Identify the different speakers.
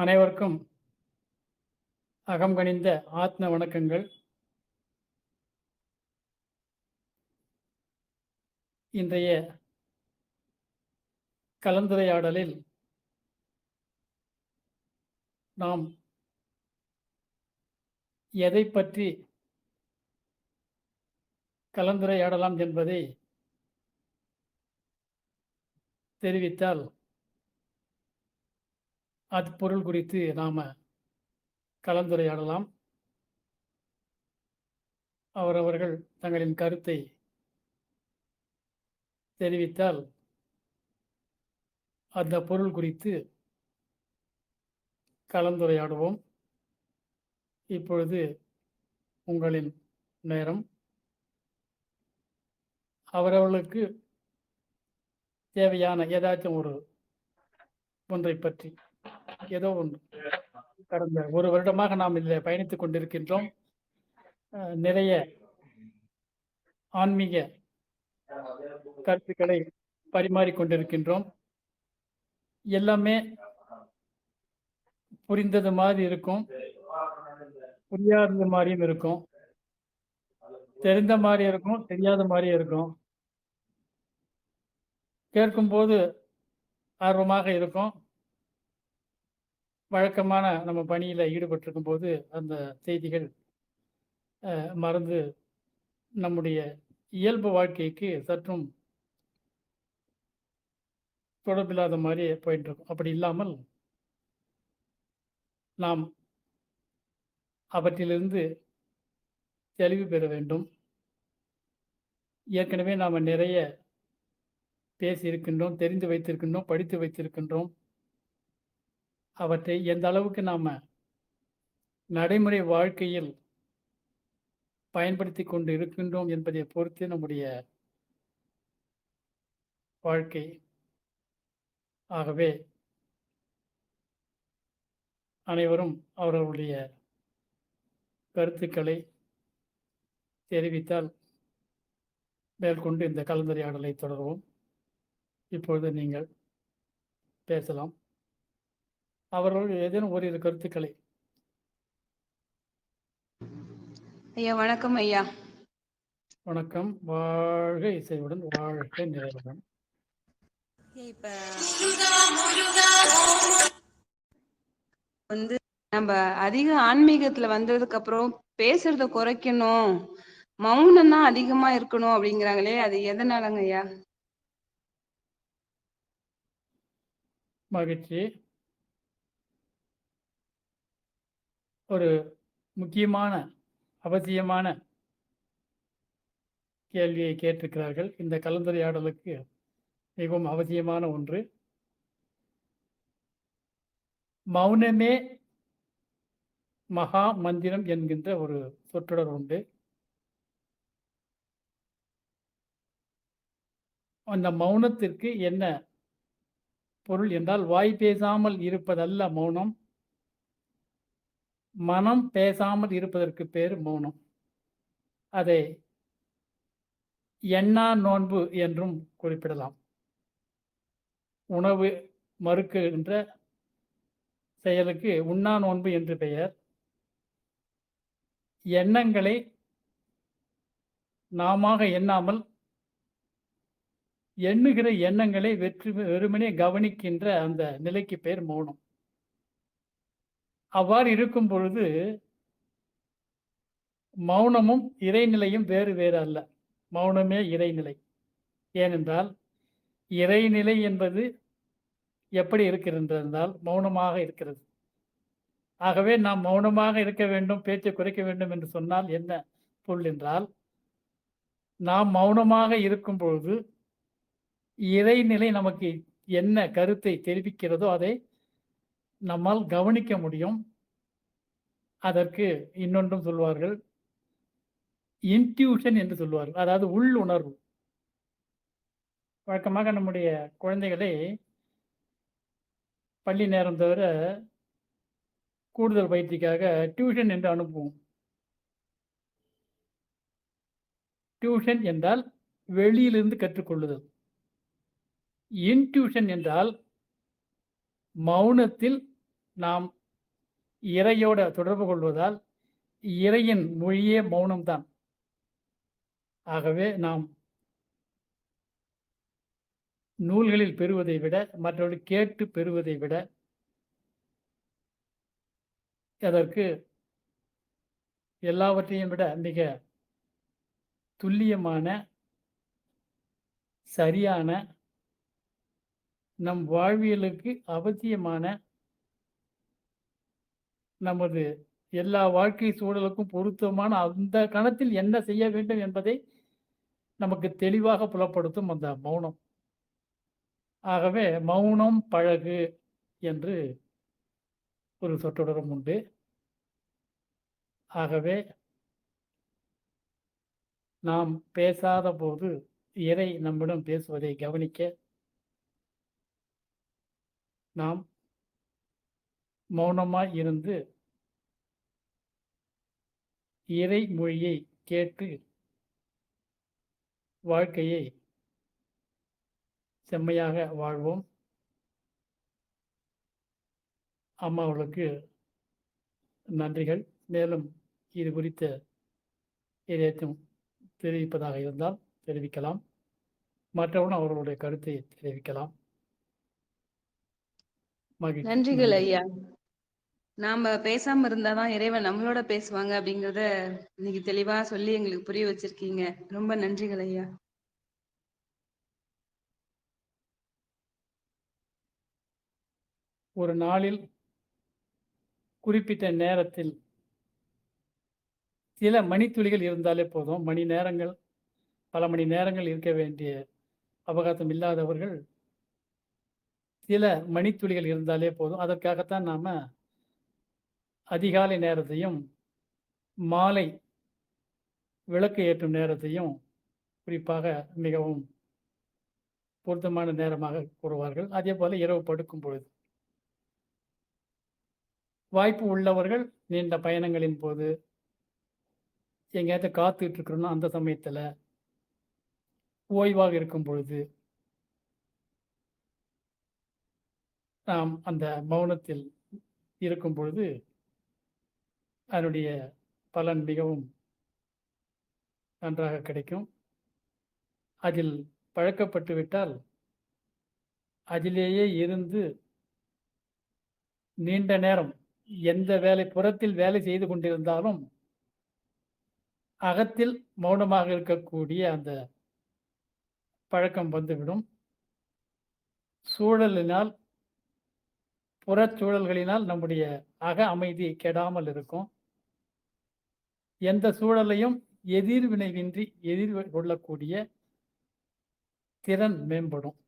Speaker 1: அனைவருக்கும் அகம்கணிந்த ஆத்ம வணக்கங்கள். இன்றைய கலந்துரையாடலில் நாம் எதை பற்றி கலந்துரையாடலாம் என்பதை தெரிவித்தால் அது பொருள் குறித்து நாம கலந்துரையாடலாம். அவரவர்கள் தங்களின் கருத்தை தெரிவித்தால் அந்த பொருள் குறித்து கலந்துரையாடுவோம். இப்பொழுது உங்களின் நேரம். அவரவர்களுக்கு தேவையான ஏதாச்சும் ஒரு ஒன்றை பற்றி ஏதோ ஒன்று. கடந்த ஒரு வருடமாக நாம் இதில் பயணித்துக் கொண்டிருக்கின்றோம். அஹ், நிறைய ஆன்மீக கருத்துக்களை பரிமாறிக்கொண்டிருக்கின்றோம் எல்லாமே புரிந்தது மாதிரி இருக்கும். புரியாதது மாதிரியும் இருக்கும். தெரிந்த மாதிரி இருக்கும் தெரியாத மாதிரியும் இருக்கும். கேட்கும்போது ஆர்வமாக இருக்கும். வழக்கமான நம்ம பணியில் ஈடுபட்டிருக்கும் போது அந்த செய்திகள் மறந்து நம்முடைய இயல்பு வாழ்க்கைக்கு சற்றும் தொடர்பில்லாத மாதிரி போயிட்டு இருக்கும் அப்படி இல்லாமல் நாம் அவற்றிலிருந்து தெளிவு பெற வேண்டும். ஏற்கனவே நாம் நிறைய பேசியிருக்கின்றோம் தெரிந்து வைத்திருக்கின்றோம் படித்து வைத்திருக்கின்றோம். அவற்றை எந்த அளவுக்கு நாம் நடைமுறை வாழ்க்கையில் பயன்படுத்தி கொண்டு இருக்கின்றோம் என்பதை பொறுத்து நம்முடைய வாழ்க்கை ஆகவே அனைவரும் அவர்களுடைய கருத்துக்களை தெரிவித்தால் மேற்கொண்டு இந்த கலந்துரையாடலை தொடர்வோம். இப்பொழுது நீங்கள் பேசலாம். அவர்கள் ஏதேனும் ஓரிரு கருத்துக்களை.
Speaker 2: ஐயா வணக்கம் ஐயா.
Speaker 1: வணக்கம். வாழ்க இசையுடன் வாழ்க நிறைவுடன்.
Speaker 2: வந்து நம்ம அதிக ஆன்மீகத்துல வந்ததுக்கு அப்புறம் பேசுறத குறைக்கணும் மௌனம் தான் அதிகமா இருக்கணும் அப்படிங்கிறாங்களே அது எதனாலங்க ஐயா?
Speaker 1: மகிழ்ச்சி. ஒரு முக்கியமான அவசியமான கேள்வியை கேட்டிருக்கிறார்கள். இந்த கலந்துரையாடலுக்கு மிகவும் அவசியமான ஒன்று மௌனமே மகா மந்திரம் என்கின்ற ஒரு சொற்றொடர் உண்டு. அந்த மௌனத்திற்கு என்ன பொருள் என்றால் வாய் பேசாமல் இருப்பதல்ல மௌனம். மனம் பேசாமல் இருப்பதற்கு பேர் மௌனம். அதை எண்ணா நோன்பு என்றும் குறிப்பிடலாம். உணவு மறுக்குகின்ற செயலுக்கு உண்ணா நோன்பு என்று பெயர். எண்ணங்களை நாம எண்ணாமல் எண்ணுகிற எண்ணங்களை வெற்றி வெறுமனே கவனிக்கின்ற அந்த நிலைக்கு பேர் மௌனம். அவ்வாறு இருக்கும் பொழுது மௌனமும் இறைநிலையும் வேறு வேறு அல்ல. மௌனமே இறைநிலை. ஏனென்றால் இறைநிலை என்பது எப்படி இருக்கிறது என்றால் மௌனமாக இருக்கிறது. ஆகவே நாம் மௌனமாக இருக்க வேண்டும் பேச்சை குறைக்க வேண்டும் என்று சொன்னால் என்ன பொருள் என்றால் நாம் மௌனமாக இருக்கும் பொழுது இறைநிலை நமக்கு என்ன கருத்தை தெரிவிக்கிறதோ அதை நம்மால் கவனிக்க முடியும். அதற்கு இன்னொன்றும் சொல்வார்கள். இன்ட்யூஷன் என்று சொல்வார்கள். அதாவது உள்ளுணர்வு வழக்கமாக நம்முடைய குழந்தைகளை பள்ளி நேரம் தவிர கூடுதல் பயிற்சிக்காக டியூஷன் என்று அனுப்புவோம். டியூஷன் என்றால் வெளியிலிருந்து கற்றுக்கொள்ளுதல். இன்ட்யூஷன் என்றால் மௌனத்தில் நாம் இறையோட தொடர்பு கொள்வதால் இறையின் மொழியே மௌனம்தான். ஆகவே நாம் நூல்களில் பெறுவதை விட மற்றவர்கள் கேட்டு பெறுவதை விட அதற்கு எல்லாவற்றையும் விட மிக துல்லியமான சரியான நம் வாழ்வியலுக்கு அவசியமான நமது எல்லா வாழ்க்கை சூழலுக்கும் பொருத்தமான அந்த கணத்தில் என்ன செய்ய வேண்டும் என்பதை நமக்கு தெளிவாக புலப்படுத்தும் அந்த மௌனம். ஆகவே மௌனம் பழகு என்று ஒரு சொற்றொடரும் உண்டு. ஆகவே நாம் பேசாத போது இறை நம்மிடம் பேசுவதை கவனிக்க நாம் மௌனமாய் இருந்து இறை மொழியை கேட்டு வாழ்க்கையை செம்மையாக வாழ்வோம். அம்மாவுக்கு நன்றிகள். மேலும் இது குறித்த ஏதேனும் தெரிவிப்பதாக இருந்தால் தெரிவிக்கலாம். மற்றவனும் அவர்களுடைய கருத்தை தெரிவிக்கலாம்.
Speaker 2: நன்றிகள்
Speaker 1: நன்றி.
Speaker 2: ஐயா. நாம பேசாம இருந்தாதான் இறைவன் நம்மளோட பேசுவாங்க அப்படிங்கறத இன்னைக்கு தெளிவா சொல்லி எங்களுக்கு புரிய வச்சிருக்கீங்க. ரொம்ப நன்றிகள் ஐயா.
Speaker 1: ஒரு நாளில் குறிப்பிட்ட நேரத்தில் சில மணித்துளிகள் இருந்தாலே போதும். மணி நேரங்கள் பல மணி நேரங்கள் இருக்க வேண்டிய அவகாசம் இல்லாதவர்கள் சில மணித்துளிகள் இருந்தாலே போதும். அதற்காகத்தான் நாம அதிகாலை நேரத்தையும் மாலை விளக்கு ஏற்றும் நேரத்தையும் குறிப்பாக மிகவும் பொருத்தமான நேரமாக கூறுவார்கள். அதே போல இரவு படுக்கும் பொழுது. வாய்ப்பு உள்ளவர்கள் நீண்ட பயணங்களின் போது எங்கேயாவது காத்துட்டு இருக்கிறோன்னா அந்த சமயத்தில் ஓய்வாக இருக்கும் பொழுது நாம் அந்த மௌனத்தில் இருக்கும் பொழுது அதனுடைய பலன் மிகவும் நன்றாக கிடைக்கும். அதில் பழக்கப்பட்டு விட்டால் அதிலேயே இருந்து நீண்ட நேரம் எந்த வேலை புறத்தில் வேலை செய்து கொண்டிருந்தாலும் அகத்தில் மௌனமாக இருக்கக்கூடிய அந்த பழக்கம் வந்துவிடும். சூழலினால் புறச்சூழல்களினால் நம்முடைய அக அமைதி கெடாமல் இருக்கும். எந்த சூழலையும் எதிர்வினைவின்றி எதிர் கொள்ளக்கூடிய திறன் மேம்படும்.